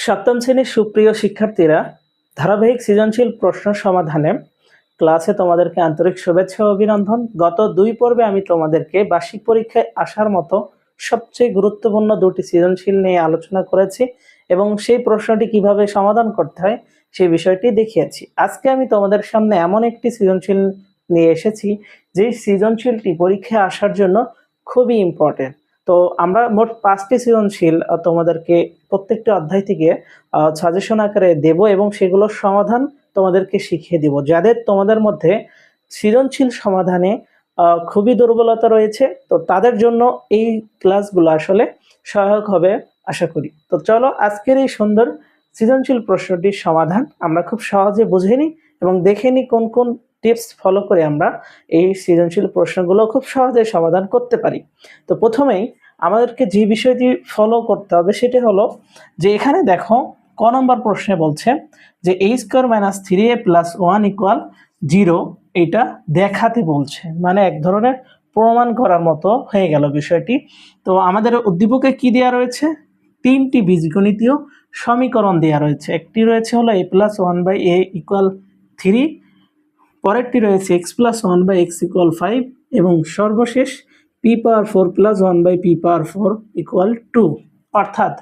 সপ্তম শ্রেণির সুপ্রিয় শিক্ষার্থীরা, ধারাবাহিক সৃজনশীল প্রশ্ন সমাধানে ক্লাসে তোমাদেরকে আন্তরিক শুভেচ্ছা অভিনন্দন। গত দুই পর্বে আমি তোমাদেরকে বার্ষিক পরীক্ষায় আসার মতো সবচেয়ে গুরুত্বপূর্ণ দুটি সৃজনশীল নিয়ে আলোচনা করেছি এবং সেই প্রশ্নটি কীভাবে সমাধান করতে হয় সেই বিষয়টি দেখিয়েছি। আজকে আমি তোমাদের সামনে এমন একটি সৃজনশীল নিয়ে এসেছি যে সৃজনশীলটি পরীক্ষায় আসার জন্য খুবই ইম্পর্টেন্ট তো আমরা মোট পাঁচটি সৃজনশীল তোমাদেরকে প্রত্যেকটি অধ্যায় থেকে সাজেশন আকারে দেব এবং সেগুলোর সমাধান তোমাদেরকে শিখিয়ে দিব। যাদের তোমাদের মধ্যে সৃজনশীল সমাধানে খুবই দুর্বলতা রয়েছে, তো তাদের জন্য এই ক্লাসগুলো আসলে সহায়ক হবে আশা করি। তো চলো আজকের এই সুন্দর সৃজনশীল প্রশ্নটির সমাধান আমরা খুব সহজে বুঝে নিই এবং দেখে নিই কোন কোন টিপস ফলো করে আমরা এই সৃজনশীল প্রশ্নগুলো খুব সহজে সমাধান করতে পারি। তো প্রথমেই আমাদেরকে যে বিষয়টি ফলো করতে হবে সেটি হলো যে এখানে দেখো ক নম্বর প্রশ্নে বলছে যে এই square minus three A plus one equal zero এটা দেখাতে বলছে। মানে এক ধরনের প্রমাণ করার মতো হয়ে গেল বিষয়টি। তো আমাদের উদ্দীপকে কি দেওয়া রয়েছে? তিনটি বীজগণিতীয় সমীকরণ দেওয়া রয়েছে। একটি রয়েছে হলো A plus one by A equal three পরেরটি রয়েছে X plus one by X equal five এবং সর্বশেষ P power four plus one by P power four equal two অর্থাৎ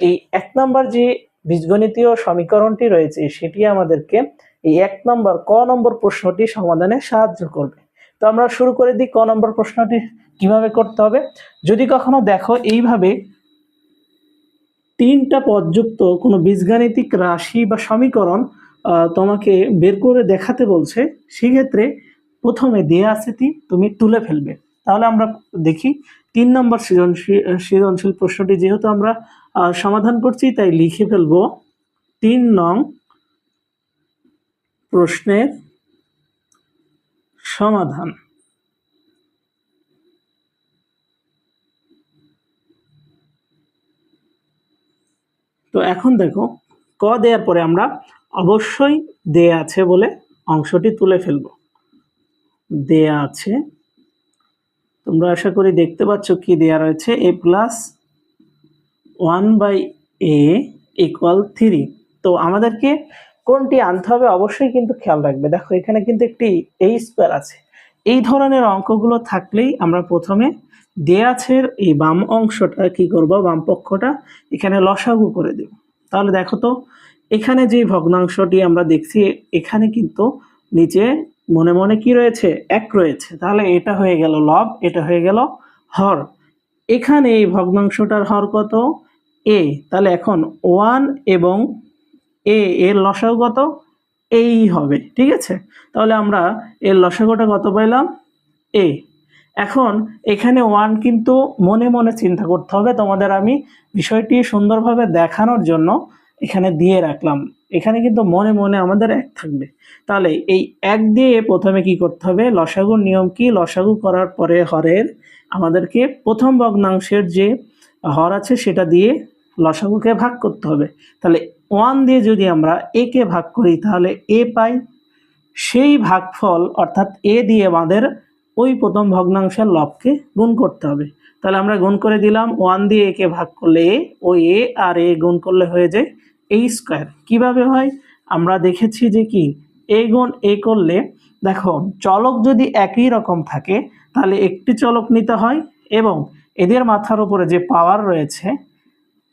এই এক নম্বর যে বীজগণিতীয় সমীকরণটি রয়েছে, সেটি আমাদেরকে এই এক নম্বর ক নম্বর প্রশ্নটি সমাধানে সাহায্য করবে। তো আমরা শুরু করে দিই ক নম্বর প্রশ্নটি কীভাবে করতে হবে। যদি কখনো দেখো এইভাবে তিনটা পদযুক্ত কোনো বীজগাণিতিক রাশি বা সমীকরণ তোমাকে বের করে দেখাতে বলছে, সেক্ষেত্রে প্রথমে দেয়া আছে তুমি তুলে ফেলবে। তাহলে আমরা দেখি তিন নম্বর সৃজনশীল সৃজনশীল প্রশ্নটি যেহেতু আমরা সমাধান করছি, তাই লিখে ফেলব। তিন নং প্রশ্নের সমাধান। তো এখন দেখো, ক দেওয়ার পরে আমরা অবশ্যই দেয়া আছে বলে অংশটি তুলে ফেলব। দেয়া আছে তোমরা আশা করি দেখতে পাচ্ছ কি দেয়া রয়েছে? A plus one by A equal three তো আমাদেরকে কোনটি আনতে হবে অবশ্যই কিন্তু খেয়াল রাখবে। দেখো, এখানে কিন্তু একটি এই স্কোয়ার আছে। এই ধরনের অঙ্কগুলো থাকলেই আমরা প্রথমে দেয়াছের এই বাম অংশটা কি করব, বাম পক্ষটা এখানে লসাগু করে দেব। তাহলে দেখো তো, এখানে যে ভগ্নাংশটি আমরা দেখছি, এখানে কিন্তু নিচে মনে মনে কি রয়েছে? এক রয়েছে। তাহলে এটা হয়ে গেল লব, এটা হয়ে গেল হর। এখানে এই ভগ্নাংশটার হর কত? এ। তাহলে এখন ওয়ান এবং এ, এর লসাগু কত? এই হবে। ঠিক আছে? তাহলে আমরা এর লসাগুটা কত পাইলাম? এ। এখন এখানে ওয়ান কিন্তু মনে মনে চিন্তা করতে হবে। তোমাদের আমি বিষয়টি সুন্দরভাবে দেখানোর জন্য এখানে দিয়ে রাখলাম। এখানে কিন্তু মনে মনে আমাদের এক থাকবে। তাহলে এই এক দিয়ে প্রথমে কি করতে হবে? লসাগুর নিয়ম কি? লসাগু করার পরে হরের আমাদেরকে প্রথম ভগ্নাংশের যে হর আছে সেটা দিয়ে লসাগুকে ভাগ করতে হবে। তাহলে ওয়ান দিয়ে যদি আমরা এ কে ভাগ করি, তাহলে এ পাই। সেই ভাগফল অর্থাৎ এ দিয়ে আমাদের ওই প্রথম ভগ্নাংশের লবকে গুণ করতে হবে। তাহলে আমরা গুণ করে দিলাম, ওয়ান দিয়ে একে ভাগ করলে এ ওই এ আর এ গুণ করলে হয়ে যায় এই স্কোয়ার কীভাবে হয়? আমরা দেখেছি যে কি? এ গুণ এ করলে, দেখো, চলক যদি একই রকম থাকে, তাহলে একটি চলক নিতে হয় এবং এদের মাথার উপরে যে পাওয়ার রয়েছে,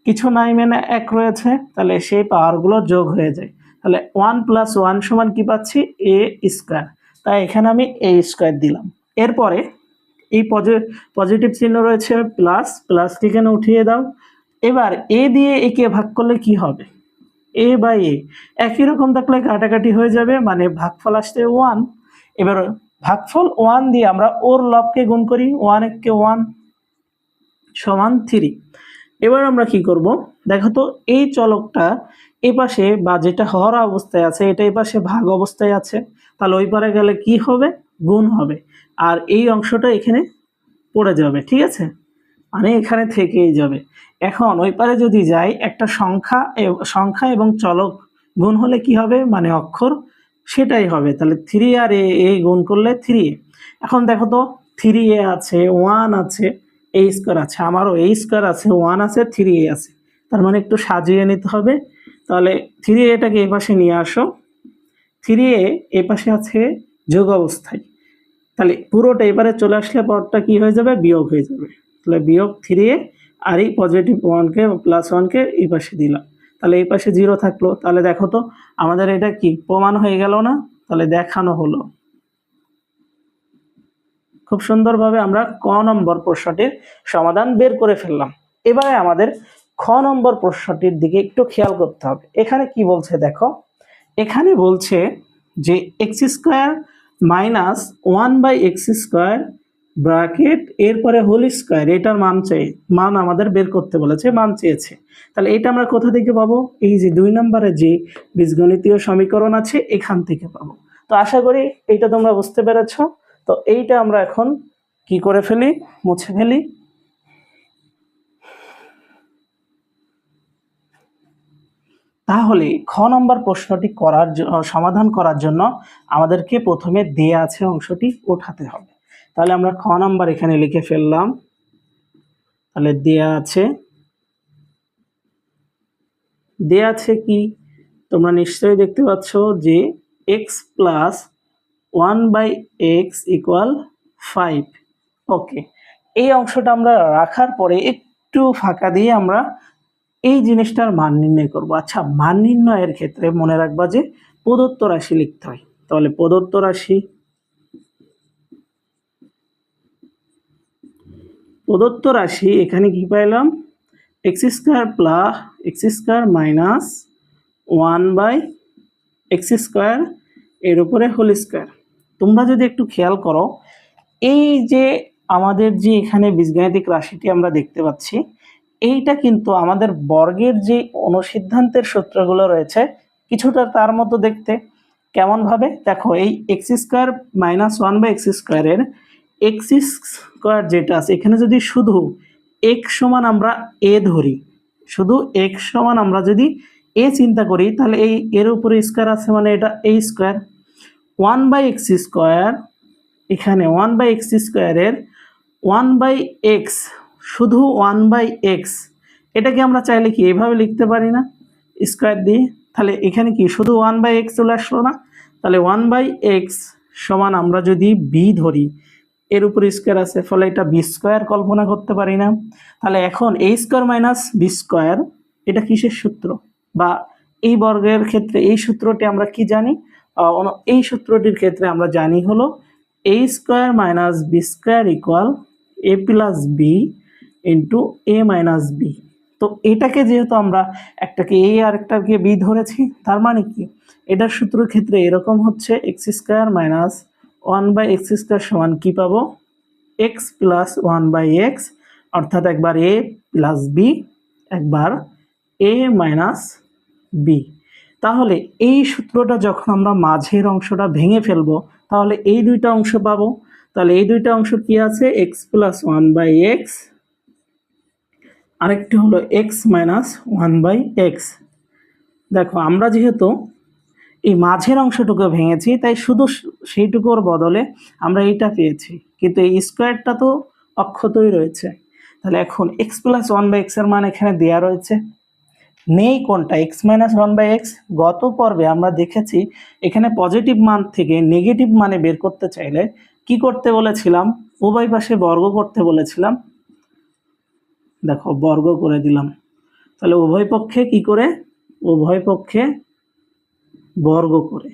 কিছু নাই মানে এক রয়েছে, তাহলে সেই পাওয়ারগুলো যোগ হয়ে যায়। তাহলে ওয়ান প্লাস ওয়ান সমান কি পাচ্ছি? এ স্কোয়ার তাই এখানে আমি এ স্কোয়ার দিলাম। এরপরে এই পজিটিভ চিহ্ন রয়েছে প্লাস প্লাসটি এখানে উঠিয়ে দাও। এবার এ দিয়ে একে ভাগ করলে কি হবে? এ বাই এ একই রকম থাকলে কাটাকাটি হয়ে যাবে মানে ভাগফল আসছে ওয়ান এবার ভাগফল ওয়ান দিয়ে আমরা ওর লবকে গুণ করি ওয়ান এককে ওয়ান সমান থ্রি এবার আমরা কি করব? দেখো তো, এই চলকটা এই পাশে বা যেটা হওয়ার অবস্থায় আছে, এটা এই পাশে ভাগ অবস্থায় আছে। তাহলে ওই পারে গেলে কি হবে? গুণ হবে। আর এই অংশটা এখানে পড়ে যাবে, ঠিক আছে? মানে এখানে থেকেই যাবে। এখন ওই পারে যদি যাই, একটা সংখ্যা এ- সংখ্যা এবং চলক গুণ হলে কি হবে? মানে অক্ষর। সেটাই হবে। তাহলে থ্রি আর এ এ গুণ করলে থ্রি এখন দেখো তো থ্রি এ আছে ওয়ান আছে এ স্কোয়ার আছে। আমারও এ স্কোয়ার আছে ওয়ান আছে থ্রি এ আছে। তার মানে একটু সাজিয়ে নিতে হবে। তাহলে থ্রি এটাকে এই পাশে নিয়ে আসো। থ্রি এ এ পাশে আছে যোগ অবস্থায় তাহলে পুরোটা এবারে চলে আসলে পরটা কি হয়ে যাবে? বিয়োগ হয়ে যাবে। তাহলে বিয়োগ থ্রি এ আর এই পজিটিভ ওয়ানকে প্লাস ওয়ানকে এই পাশে দিলাম। তাহলে এই পাশে জিরো থাকল। তাহলে দেখো তো, আমাদের এটা কি? প্রমাণ হয়ে গেল না? তাহলে দেখানো হলো। খুব সুন্দরভাবে আমরা ক নম্বর প্রশ্নটির সমাধান বের করে ফেললাম। এবারে আমাদের খ নম্বর প্রশ্নটির দিকে একটু খেয়াল করতে হবে। এখানে কি বলছে দেখো? এখানে বলছে যে X square minus one by X square bracket, এরপরে হোল স্কোয়ার, এটার মান চাই মান আমাদের বের করতে বলেছে, মান চেয়েছে। তাহলে এটা আমরা কোথা থেকে পাবো? এই যে দুই নম্বরে যে বীজগণিতীয় সমীকরণ আছে, এখান থেকে পাবো। তো আশা করি এইটা তোমরা বুঝতে পেরেছ। তো এইটা আমরা এখন কি করে ফেলি? মুছে ফেলি। তাহলে খ নম্বর প্রশ্নটি করার সমাধান করার জন্য আমাদেরকে প্রথমে দেয়া আছে অংশটি ওঠাতে হবে। তাহলে আমরা খ নাম্বার এখানে লিখে ফেললাম। তাহলে দেয়া আছে। দেয়া আছে কি? তোমরা নিশ্চয়ই দেখতে পাচ্ছ যে X plus one by X equal five okay এই অংশটা আমরা রাখার পরে একটু ফাঁকা দিয়ে আমরা এই জিনিসটার মান নির্ণয় করব। আচ্ছা মান নির্ণয়ের ক্ষেত্রে মনে রাখবা যে প্রদত্ত রাশি লিখতে হয়। তাহলে প্রদত্ত রাশি প্রদত্ত রাশি, এখানে কি পাইলাম? X square plus X square minus one by X square এর উপরে হোল স্কোয়ার তোমরা যদি একটু খেয়াল করো, এই যে আমাদের যে এখানে বীজগাণিতিক রাশিটি আমরা দেখতে পাচ্ছি, এইটা কিন্তু আমাদের বর্গের যে অনুসিদ্ধান্তের সূত্রগুলো রয়েছে, কিছুটা তার মতো দেখতে। কেমনভাবে? দেখো, এই X square minus one by X স্কোয়ারের এক্স স্কোয়ার যেটা আছে, এখানে যদি শুধু এক্স সমান আমরা এ ধরি, শুধু এক্স সমান আমরা যদি এ চিন্তা করি, তাহলে এই এর উপরে স্কোয়ার আছে মানে এটা এই square. One by X square, এখানে ওয়ান বাই এক্স স্কোয়ারের ওয়ান বাই এক্স, শুধু ওয়ান বাই এক্স, এটাকে আমরা চাইলে কি এভাবে লিখতে পারি না? স্কোয়ার দিয়ে। তাহলে এখানে কি শুধু ওয়ান বাই এক্স চলে আসলো না? তাহলে ওয়ান বাই এক্স সমান আমরা যদি বি ধরি এর উপর স্কোয়ার আছে, ফলে এটা বি স্কোয়ার কল্পনা করতে পারি না। তাহলে এখন A square minus B square এটা কিসের সূত্র? বা এই বর্গের ক্ষেত্রে এই সূত্রটি আমরা কি জানি? এই সূত্রটির ক্ষেত্রে আমরা জানি হলো A square minus B square equal A plus B into A minus B তো এটাকে যেহেতু আমরা একটাকে এ আর একটাকে বি ধরেছি, তার মানে কি? এটার সূত্রের ক্ষেত্রে এরকম হচ্ছে X square minus one by X square সমান কী পাবো? X plus one by X অর্থাৎ একবার এ প্লাস বি একবার এ মাইনাস বি তাহলে এই সূত্রটা যখন আমরা মাঝের অংশটা ভেঙে ফেলব, তাহলে এই দুইটা অংশ পাবো। তাহলে এই দুইটা অংশ কি আছে? X plus one by X আরেকটি হলো X minus one by X দেখো, আমরা যেহেতু এই মাঝের অংশটুকু ভেঙেছি, তাই শুধু সেইটুকুর বদলে আমরা এইটা পেয়েছি। কিন্তু এই স্কোয়ারটা তো অক্ষতই রয়েছে। তাহলে এখন এক্স প্লাস ওয়ান বাই এক্সের মান এখানে দেওয়া রয়েছে। নেই কোনটা? X minus one by X গত পর্বে আমরা দেখেছি এখানে পজিটিভ মান থেকে নেগেটিভ মানে বের করতে চাইলে কি করতে বলেছিলাম? উভয় পাশে বর্গ করতে বলেছিলাম। দেখো, বর্গ করে দিলাম। তাহলে উভয় পক্ষে কি করে? উভয় পক্ষে বর্গ করে।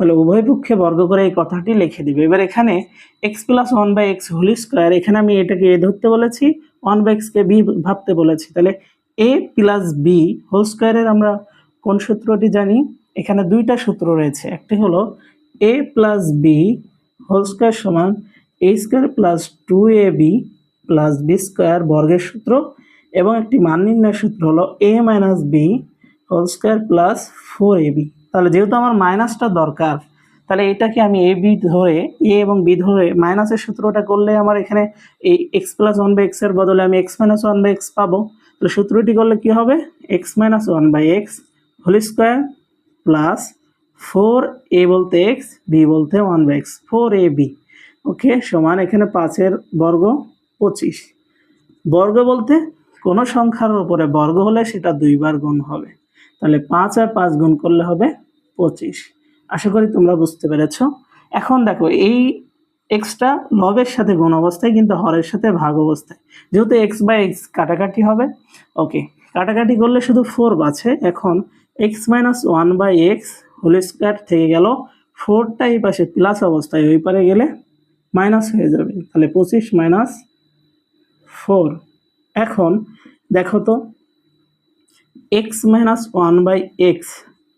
তাহলে উভয় পক্ষে বর্গ করে এই কথাটি লিখে দিবে। এবার এখানে x plus one by x whole square এখানে আমি এটাকে এ ধরতে বলেছি ওয়ান বাই এক্সকে বি ভাবতে বলেছি। তাহলে এ প্লাস বি হোল স্কোয়ারের আমরা কোন সূত্রটি জানি? এখানে দুইটা সূত্র রয়েছে। একটি হলো a plus b whole square সমান a square plus two a b plus b square বর্গের সূত্র। এবং একটি মান নির্ণয়ের সূত্র হলো a minus b whole square plus four a b তাহলে যেহেতু আমার মাইনাসটা দরকার, তাহলে এটাকে আমি এ বি ধরে এ এবং বি ধরে মাইনাসের সূত্রটা করলে আমার এখানে এই এক্স প্লাস ওয়ান বাই এক্সের বদলে আমি x minus one by x পাবো। তাহলে সূত্রটি করলে কি হবে? X minus one by x whole square plus four a বলতে এক্স বি বলতে one by x four a b okay সমান এখানে পাঁচের বর্গ পঁচিশ। বর্গ বলতে কোনো সংখ্যার উপরে বর্গ হলে সেটা দুইবার গুণ হবে। তাহলে পাঁচ আর পাঁচ গুণ করলে হবে পঁচিশ। আশা করি তোমরা বুঝতে পেরেছ। এখন দেখো, এই এক্সটা লবের সাথে গুণ অবস্থায়, কিন্তু হরের সাথে ভাগ অবস্থায়। যেহেতু এক্স বাই এক্স কাটাকাটি হবে, ওকে, কাটাকাটি করলে শুধু ফোর বাছে এখন x minus one by x whole square থেকে গেল ফোরটা এই পাশে প্লাস অবস্থায় ওই পারে গেলে মাইনাস হয়ে যাবে। তাহলে পঁচিশ মাইনাস ফোর। এখন দেখো তো x minus one by x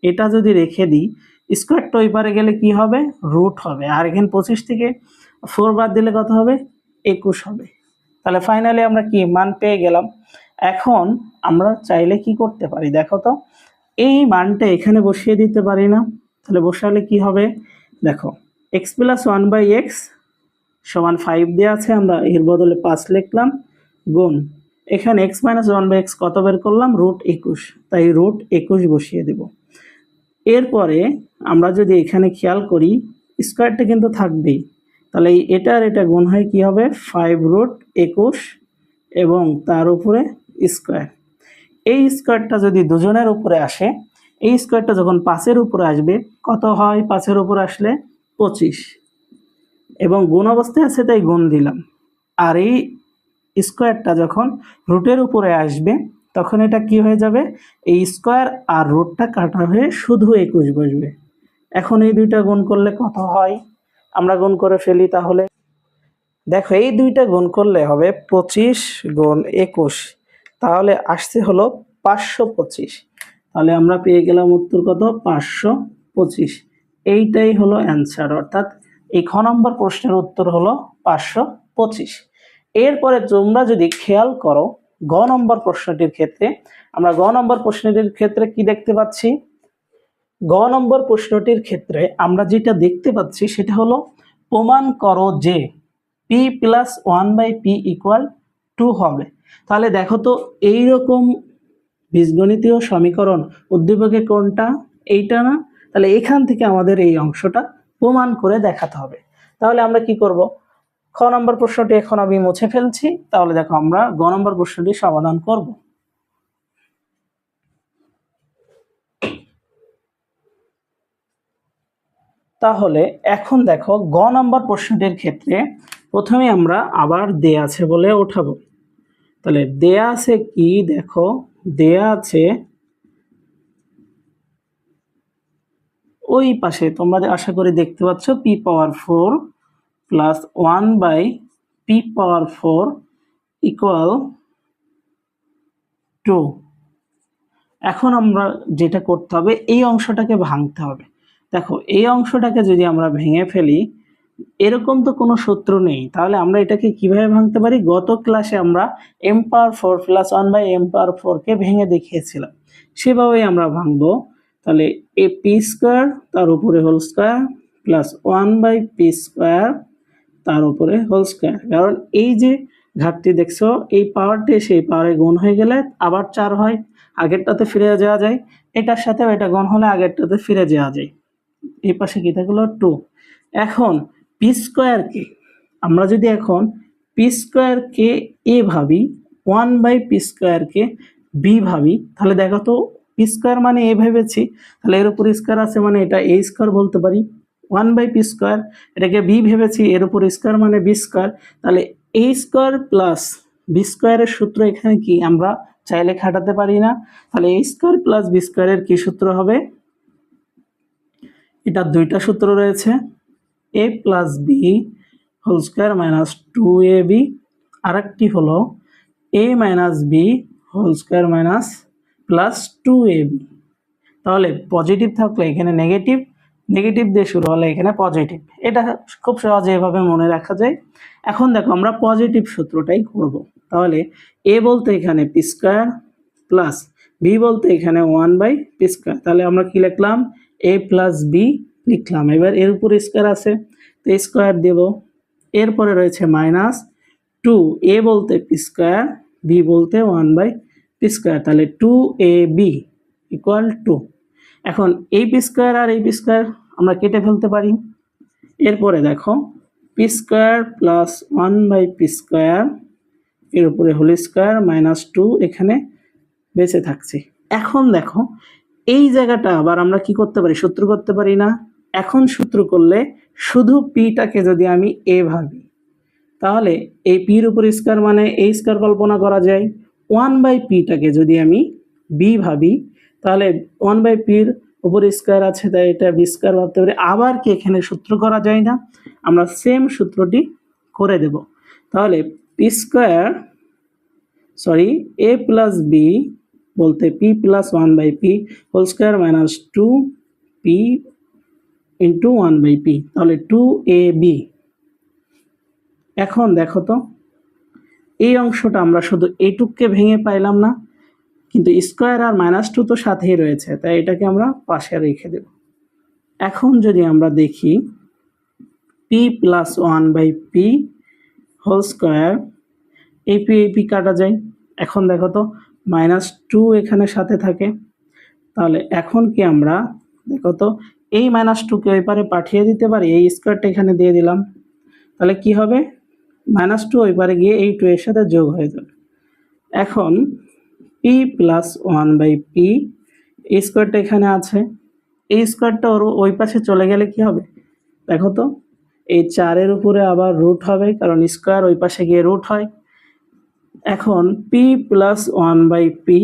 এটা যদি রেখে দিই স্কোয়ারটা ওই পারে গেলে কি হবে? রুট হবে। আর এখানে পঁচিশ থেকে ফোর বাদ দিলে কত হবে? একুশ হবে। তাহলে ফাইনালি আমরা কি মান পেয়ে গেলাম? এখন আমরা চাইলে কি করতে পারি? দেখো তো, এই মানটা এখানে বসিয়ে দিতে পারি না। তাহলে বসালে কি হবে? দেখো x plus one by x সমান ফাইভ দেওয়া আছে, আমরা এর বদলে পাঁচ লিখলাম, গুণ এখানে x minus one by x কত বের করলাম? রুট একুশ। তাই রুট একুশ বসিয়ে দেব। এরপরে আমরা যদি এখানে খেয়াল করি স্কোয়ারটা কিন্তু থাকবেই। তাহলে এটা আর এটা গুণ হয় কী হবে? ফাইভ রুট একুশ এবং তার উপরে স্কোয়ার এই স্কোয়ারটা যদি দুজনের উপরে আসে, এই স্কোয়ারটা যখন পাঁচের উপরে আসবে, কত হয়? পাঁচের উপরে আসলে পঁচিশ। এবং গুণ অবস্থায় আছে তাই গুণ দিলাম। আর এই স্কোয়ারটা যখন রুটের উপরে আসবে, তখন এটা কি হয়ে যাবে? এই স্কোয়ার আর রুটটা কাটা হয়ে শুধু একুশ বসবে। এখন এই দুইটা গুণ করলে কত হয়? আমরা গুণ করে ফেলি তাহলে। দেখো, এই দুইটা গুণ করলে হবে পঁচিশ গুণ একুশ। তাহলে আসছে হলো পাঁচশো পঁচিশ। তাহলে আমরা পেয়ে গেলাম উত্তর কত? পাঁচশো পঁচিশ। এইটাই হলো অ্যান্সার অর্থাৎ এই খ নম্বর প্রশ্নের উত্তর হলো পাঁচশো পঁচিশ। এরপরে তোমরা যদি খেয়াল করো, গ নম্বর প্রশ্নটির ক্ষেত্রে, আমরা গ নম্বর প্রশ্নটির ক্ষেত্রে কি দেখতে পাচ্ছি? গ নম্বর প্রশ্নটির ক্ষেত্রে আমরা যেটা দেখতে পাচ্ছি সেটা হলো, প্রমাণ করো যে p plus one by p equal to হবে। তাহলে দেখো তো, এইরকম বীজগণিতীয় সমীকরণ উদ্দীপকে কোনটা? এইটা না? তাহলে এখান থেকে আমাদের এই অংশটা প্রমাণ করে দেখাতে হবে। তাহলে আমরা কি করব? খ নম্বর প্রশ্নটি এখন আমি মুছে ফেলছি। তাহলে দেখো আমরা গ নম্বর প্রশ্নটি সমাধান করব। তাহলে এখন দেখো গ নম্বর প্রশ্নটির ক্ষেত্রে প্রথমে আমরা আবার দেয়া আছে বলে ওঠাবো। তাহলে দেয়া আছে কি? দেখো দেয়া আছে ওই পাশে। তোমরা আশা করি দেখতে পাচ্ছ, p power four plus one by p power four equal to এখন আমরা যেটা করতে হবে, এই অংশটাকে ভাঙতে হবে। দেখো, এই অংশটাকে যদি আমরা ভেঙে ফেলি, এরকম তো কোনো সূত্র নেই। তাহলে আমরা এটাকে কীভাবে ভাঙতে পারি? গত ক্লাসে আমরা m power four plus one by m power ফোরকে ভেঙে দেখিয়েছিলাম। সেভাবেই আমরা ভাঙবো। তাহলে এ পি স্কোয়ার তার উপরে whole square plus one by p square তার উপরে হোল স্কোয়ার কারণ এই যে ঘাটতি দেখছ, এই পাওয়ারটি সেই পাওয়ারে গুণ হয়ে গেলে আবার চার হয়, আগেরটাতে ফিরে যাওয়া যায়। এটার সাথে এটা গুণ হলে আগেরটাতে ফিরে যাওয়া যায়। এই পাশে কি থাকল? টু এখন পি স্কোয়ারকে আমরা যদি এখন পি স্কোয়ারকে এ ভাবি ওয়ান বাই পি স্কোয়ারকে বি ভাবি, তাহলে দেখো তো পি স্কোয়ার মানে এ ভেবেছি, তাহলে এর উপর স্কোয়ার আছে মানে এটা এ স্কোয়ার বলতে পারি। ওয়ান বাই পি স্কোয়ার, এটাকে বি ভেবেছি, এর উপর স্কোয়ার মানে বি স্কোয়ার, তাহলে এ স্কোয়ার প্লাস বি স্কোয়ারের সূত্র এখানে কি? আমরা চাইলে খাটাতে পারি না। তাহলে এ স্কোয়ার প্লাস বি স্কোয়ারের কী সূত্র হবে? এটা দুইটা সূত্র রয়েছে। A plus b whole square minus two a b, আরেকটি হলো a minus b whole square minus plus two a b. তাহলে পজিটিভ থাকলে এখানে নেগেটিভ নেগেটিভ দিয়ে শুরু হলে এখানে পজিটিভ এটা খুব সহজে এভাবে মনে রাখা যায়। এখন দেখো আমরা পজিটিভ সূত্রটাই করব। তাহলে এ বলতে এখানে পি স্কোয়ার প্লাস বি বলতে এখানে ওয়ান বাই পি স্কোয়ার তাহলে আমরা কি লিখলাম? এ প্লাস বি লিখলাম। এবার এর উপর স্কোয়ার আছে। তো স্কোয়ার দেব। এরপরে রয়েছে মাইনাস টু এ বলতে পি স্কোয়ার বি বলতে ওয়ান বাই পি স্কোয়ার তাহলে two a b equal to এখন এই পি স্কোয়ার আর এই পি স্কোয়ার আমরা কেটে ফেলতে পারি। এরপরে দেখো p square plus one by p square এর উপরে হোল স্কোয়ার মাইনাস টু এখানে বেঁচে থাকছে। এখন দেখো, এই জায়গাটা আবার আমরা কি করতে পারি? সূত্র করতে পারি না। এখন সূত্র করলে শুধু পিটাকে যদি আমি এ ভাবি তাহলে এই পির উপর স্কোয়ার মানে এই স্কোয়ার কল্পনা করা যায়। ওয়ান বাই পিটাকে যদি আমি বি ভাবি তাহলে ওয়ান বাই পির উপর স্কোয়ার আছে, তাই এটা বি স্কোয়ার ভাবতে পারি। আবার কি এখানে সূত্র করা যায় না? আমরা সেম সূত্রটি করে দেব। তাহলে p square sorry a plus b বলতে p plus one by p whole square minus two p into one by p তাহলে টু এ বি এখন দেখো তো, এই অংশটা আমরা শুধু এইটুককে ভেঙে পাইলাম না কিন্তু স্কোয়ার আর মাইনাস টু তো সাথেই রয়েছে, তাই এটাকে আমরা পাশে রেখে দেব। এখন যদি আমরা দেখি p plus one by p whole square এই পি এই পি কাটা যায়। এখন দেখো তো, মাইনাস টু এখানে সাথে থাকে। তাহলে এখন কি আমরা, দেখো তো, এই মাইনাস টুকে ওই পারে পাঠিয়ে দিতে পারি, এই স্কোয়ারটা এখানে দিয়ে দিলাম। তাহলে কি হবে? মাইনাস টু ওই পারে গিয়ে এই টু এর সাথে যোগ হয়ে যাবে। এখন p plus one by p এই স্কোয়ারটা এখানে আছে। এই স্কোয়ারটা ওর ওই পাশে চলে গেলে কি হবে? দেখো তো, এই চারের উপরে আবার রুট হবে, কারণ স্কোয়ার ওই পাশে গিয়ে রুট হয়। এখন p plus one by p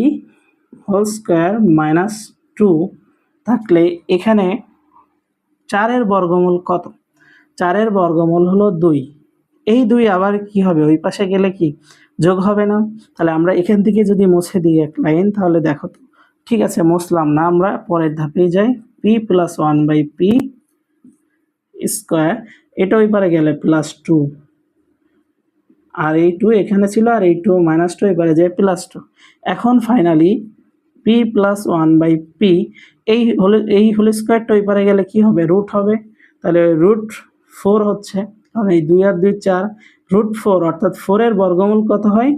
whole square minus two থাকলে এখানে চারের বর্গমূল কত? চারের বর্গমূল হলো দুই। এই দুই আবার কি হবে? ওই পাশে গেলে কি? যোগ হবে না? তাহলে আমরা এখান থেকে যদি মুছে দিই এক লাইন, তাহলে দেখো তো। ঠিক আছে, মুছলাম না আমরা, পরের ধাপে যাই। P plus one by p square এটা ওই পারে গেলে প্লাস টু আর এই টু এখানে ছিল, আর এই টু মাইনাস টু এবারে যায় প্লাস টু এখন finally p plus one by p এই হোল এই হোল স্কোয়ারটা ওই পারে গেলে কি হবে? রুট হবে। তাহলে রুট ফোর হচ্ছে। কারণ এই দুই আর দুই চার রুট ফোর অর্থাৎ ফোরের বর্গমূল কত হয়?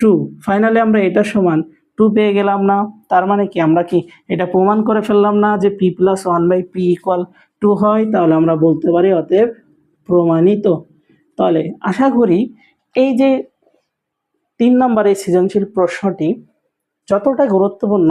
টু ফাইনালি আমরা এটা সমান টু পেয়ে গেলাম না, তার মানে কি? আমরা কি এটা প্রমাণ করে ফেললাম না যে p plus one by p equal to হয়? তাহলে আমরা বলতে পারি অতএব প্রমাণিত। তাহলে আশা করি এই যে তিন নম্বর এই সৃজনশীল প্রশ্নটি যতটা গুরুত্বপূর্ণ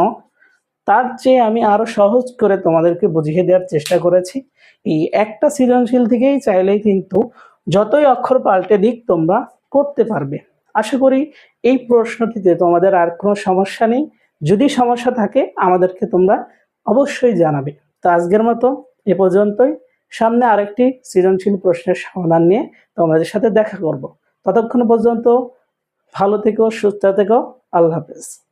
তার চেয়ে আমি আরও সহজ করে তোমাদেরকে বুঝিয়ে দেওয়ার চেষ্টা করেছি। এই একটা সৃজনশীল থেকেই চাইলেই কিন্তু যতই অক্ষর পাল্টে দিক তোমরা করতে পারবে। আশা করি এই প্রশ্নটিতে তোমাদের আর কোনো সমস্যা নেই। যদি সমস্যা থাকে, আমাদেরকে তোমরা অবশ্যই জানাবে। তো আজকের মতো এ পর্যন্তই। সামনে আরেকটি সৃজনশীল প্রশ্নের সমাধান নিয়ে তোমাদের সাথে দেখা করব। ততক্ষণ পর্যন্ত ভালো থেকো, সুস্থ থেকো। আল্লাহ হাফেজ।